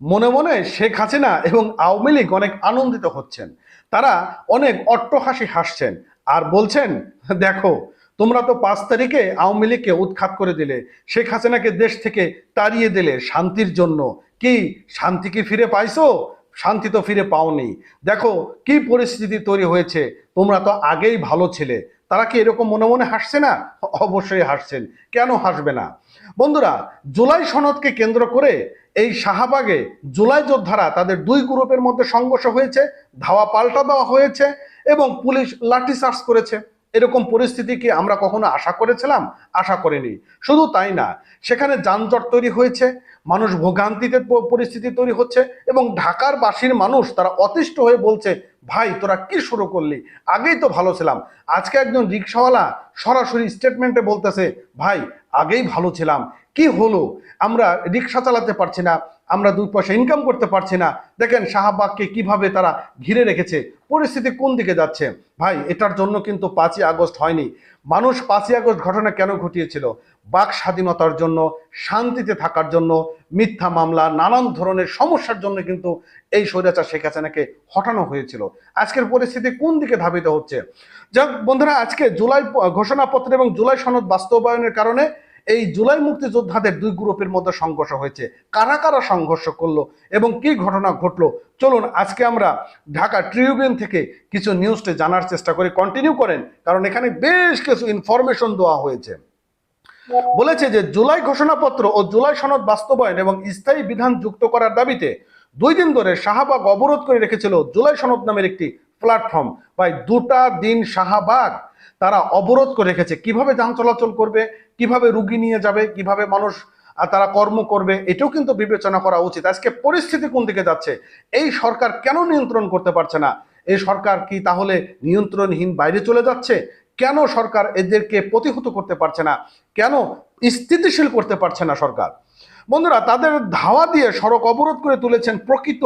মনে মনে শেখ হাসিনা এবং আওয়ামী লীগ অনেক আনন্দিত হচ্ছেন। তারা অনেক অট্টহাসি হাসছেন আর বলছেন, দেখো, তোমরা তো পাঁচ তারিখে আওয়ামী লীগকে উৎখাত করে দিলে, শেখ হাসিনাকে দেশ থেকে তাড়িয়ে দিলে শান্তির জন্য। কি, শান্তি কি ফিরে পাইছো? শান্তি তো ফিরে পাওনি। দেখো, কি পরিস্থিতি তৈরি হয়েছে? তোমরা তো আগেই ভালো ছিলে। তারা কি এরকম মনে মনে হাসছে না? অবশ্যই হাসছেন। কেন হাসবে না? বন্ধুরা, জুলাই সনদকে কেন্দ্র করে এই শাহবাগে জুলাই যোদ্ধারা তাদের দুই গ্রুপের মধ্যে সংঘর্ষ হয়েছে, ধাওয়া পাল্টা দেওয়া হয়েছে এবং পুলিশ লাঠি চার্জ করেছে। এরকম পরিস্থিতি কি আমরা কখনো আশা করেছিলাম? আশা করিনি। শুধু তাই না, সেখানে যানজট তৈরি হয়েছে, মানুষ ভোগান্তিতে পরিস্থিতি তৈরি হচ্ছে এবং ঢাকার বাসীর মানুষ তারা অতিষ্ঠ হয়ে বলছে, ভাই, তোরা কি শুরু করলি? আগেই তো ভালো ছিলাম। আজকে একজন রিক্সাওয়ালা সরাসরি স্টেটমেন্টে বলতেছে, ভাই, আগেই ভালো ছিলাম। কি হলো? আমরা রিক্সা চালাতে পারছি না। আমরা দুই পয়সা ইনকাম করতে পারছি না। দেখেন শাহবাগকে কীভাবে তারা ঘিরে রেখেছে, পরিস্থিতি কোন দিকে যাচ্ছে? ভাই, এটার জন্য কিন্তু পাঁচই আগস্ট হয়নি। মানুষ পাঁচই আগস্ট ঘটনা কেন ঘটিয়েছিল? বাক স্বাধীনতার জন্য, শান্তিতে থাকার জন্য, মিথ্যা মামলা, নানান ধরনের সমস্যার জন্য কিন্তু এই স্বৈরাচার শেখ হাসিনাকে হটানো হয়েছিল। আজকের পরিস্থিতি কোন দিকে ধাবিত হচ্ছে? যাক, বন্ধুরা, আজকে জুলাই ঘোষণাপত্র এবং জুলাই সনদ বাস্তবায়নের কারণে এই জুলাই মুক্তিযোদ্ধাদের দুই গ্রুপের মধ্যে সংঘর্ষ হয়েছে। কারা কারা সংঘর্ষ করল এবং কি ঘটনা ঘটলো? চলুন আজকে আমরা ঢাকা ট্রিবিউন থেকে কিছু নিউজটা জানার চেষ্টা করি। কন্টিনিউ করেন, কারণ এখানে বেশ কিছু ইনফরমেশন দেওয়া হয়েছে। বলেছে যে জুলাই ঘোষণাপত্র ও জুলাই সনদ বাস্তবায়ন এবং স্থায়ী বিধান যুক্ত করার দাবিতে দুই দিন ধরে শাহবাগ অবরোধ করে রেখেছিল জুলাই সনদ নামের একটি প্ল্যাটফর্ম ভাই দুটা দিন শাহবাগ তারা অবরোধ করে রেখেছে। কীভাবে যান চলাচল করবে, কীভাবে রুগী নিয়ে যাবে, কীভাবে মানুষ তারা কর্ম করবে, এটাও কিন্তু বিবেচনা করা উচিত। আজকে পরিস্থিতি কোন দিকে যাচ্ছে? এই সরকার কেন নিয়ন্ত্রণ করতে পারছে না? এই সরকার কি তাহলে নিয়ন্ত্রণহীন বাইরে চলে যাচ্ছে? কেন সরকার এদেরকে প্রতিহত করতে পারছে না? কেন স্থিতিশীল করতে পারছে না সরকার? বন্ধুরা, তাদের ধাওয়া দিয়ে সড়ক অবরোধ করে তুলেছেন প্রকৃত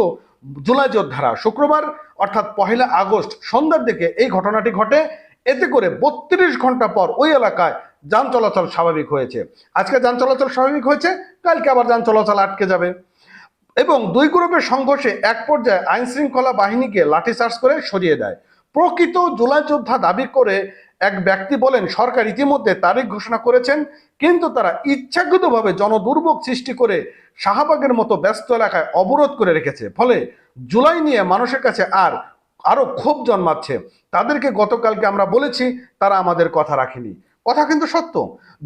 জুলাই যোদ্ধারা শুক্রবার অর্থাৎ পহেলা আগস্ট, সন্ধ্যার দিকে এই ঘটনাটি ঘটে। এতে করে বত্রিশ ঘণ্টা পর ওই এলাকায় যান চলাচল স্বাভাবিক হয়েছে। আজকে যান চলাচল স্বাভাবিক হয়েছে, কালকে আবার যান চলাচল আটকে যাবে। এবং দুই গ্রুপের সংঘর্ষে এক পর্যায়ে আইন শৃঙ্খলা বাহিনীকে লাঠিচার্জ করে সরিয়ে দেয়। প্রকৃত জুলাই যোদ্ধা দাবি করে এক ব্যক্তি বলেন, সরকার ইতিমধ্যে তারিখ ঘোষণা করেছেন, কিন্তু তারা ইচ্ছাকৃতভাবে জনদুর্ভোগ সৃষ্টি করে শাহবাগের মতো ব্যস্ত এলাকায় অবরোধ করে রেখেছে। ফলে জুলাই নিয়ে মানুষের কাছে আর আরও ক্ষোভ জন্মাচ্ছে। তাদেরকে গতকালকে আমরা বলেছি, তারা আমাদের কথা রাখেনি। কথা কিন্তু সত্য।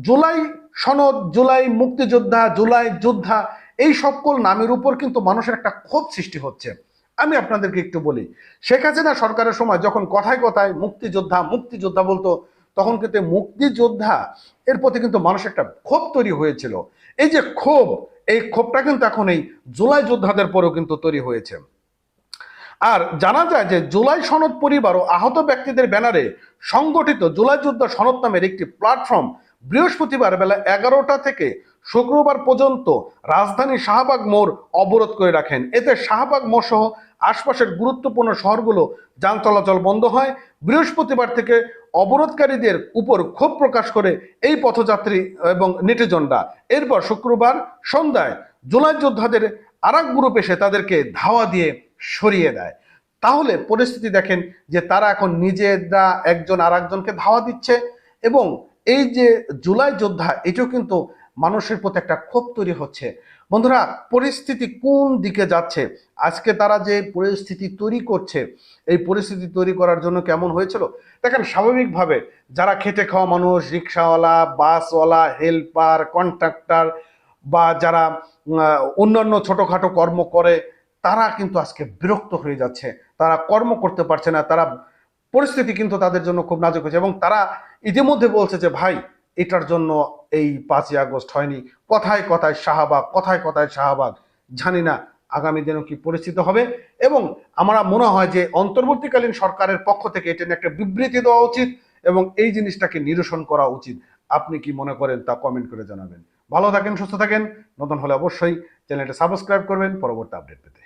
জুলাই সনদ, জুলাই মুক্তিযোদ্ধা, জুলাই যোদ্ধা, এই সকল নামের উপর কিন্তু মানুষের একটা ক্ষোভ সৃষ্টি হচ্ছে। আমি আপনাদেরকে একটু বলি, শেখ হাসিনা সরকারের সময় যখন কথায় কথায় মুক্তিযোদ্ধা মুক্তিযোদ্ধা বলতো, তখন কিন্তু মুক্তিযোদ্ধা এর প্রতি কিন্তু মানুষের একটা ক্ষোভ তৈরি হয়েছিল। এই যে ক্ষোভ, এই ক্ষোভটা কিন্তু এখন এই জুলাই যোদ্ধাদের পরেও কিন্তু তৈরি হয়েছে। আর জানা যায় যে জুলাই সনদ পরিবার ও আহত ব্যক্তিদের ব্যানারে সংগঠিত জুলাই যোদ্ধা সনদ নামের একটি প্ল্যাটফর্ম বৃহস্পতিবার বেলা এগারোটা থেকে শুক্রবার পর্যন্ত রাজধানী শাহবাগ মোড় অবরোধ করে রাখেন। এতে শাহবাগ মোড় সহ আশপাশের গুরুত্বপূর্ণ শহরগুলো যান চলাচল বন্ধ হয়। বৃহস্পতিবার থেকে অবরোধকারীদের উপর ক্ষোভ প্রকাশ করে এই পথযাত্রী এবং নেটিজনরা। এরপর শুক্রবার সন্ধ্যায় জুলাই যোদ্ধাদের আর গ্রুপ এসে তাদেরকে ধাওয়া দিয়ে সরিয়ে দেয়। তাহলে পরিস্থিতি দেখেন যে তারা এখন নিজেরা একজন আর একজনকে ধাওয়া দিচ্ছে এবং এই যে জুলাই যোদ্ধা, এটাও কিন্তু মানুষের প্রতি একটা ক্ষোভ তৈরি হচ্ছে। বন্ধুরা, পরিস্থিতি কোন দিকে যাচ্ছে? আজকে তারা যে পরিস্থিতি তৈরি করছে, এই পরিস্থিতি তৈরি করার জন্য কেমন হয়েছিল? দেখেন, স্বাভাবিকভাবে যারা খেটে খাওয়া মানুষ, রিক্সাওয়ালা, বাসওয়ালা, হেল্পার, কন্ট্রাক্টর বা যারা অন্যান্য ছোটোখাটো কর্ম করে, তারা কিন্তু আজকে বিরক্ত হয়ে যাচ্ছে। তারা কর্ম করতে পারছে না। তারা পরিস্থিতি কিন্তু তাদের জন্য খুব নাজুক হয়েছে এবং তারা ইতিমধ্যে বলছে যে, ভাই এটার জন্য এই পাঁচই আগস্ট হয়নি। কথায় কথায় শাহবাগ, কথায় কথায় শাহবাগ, জানি না আগামী দিনেও কি পরিস্থিতি হবে। এবং আমরা মনে হয় যে অন্তর্বর্তীকালীন সরকারের পক্ষ থেকে এটা নিয়ে একটা বিবৃতি দেওয়া উচিত এবং এই জিনিসটাকে নিরসন করা উচিত। আপনি কি মনে করেন তা কমেন্ট করে জানাবেন। ভালো থাকেন, সুস্থ থাকেন। নতুন হলে অবশ্যই চ্যানেলটা সাবস্ক্রাইব করবেন। পরবর্তী আপডেট পেতে।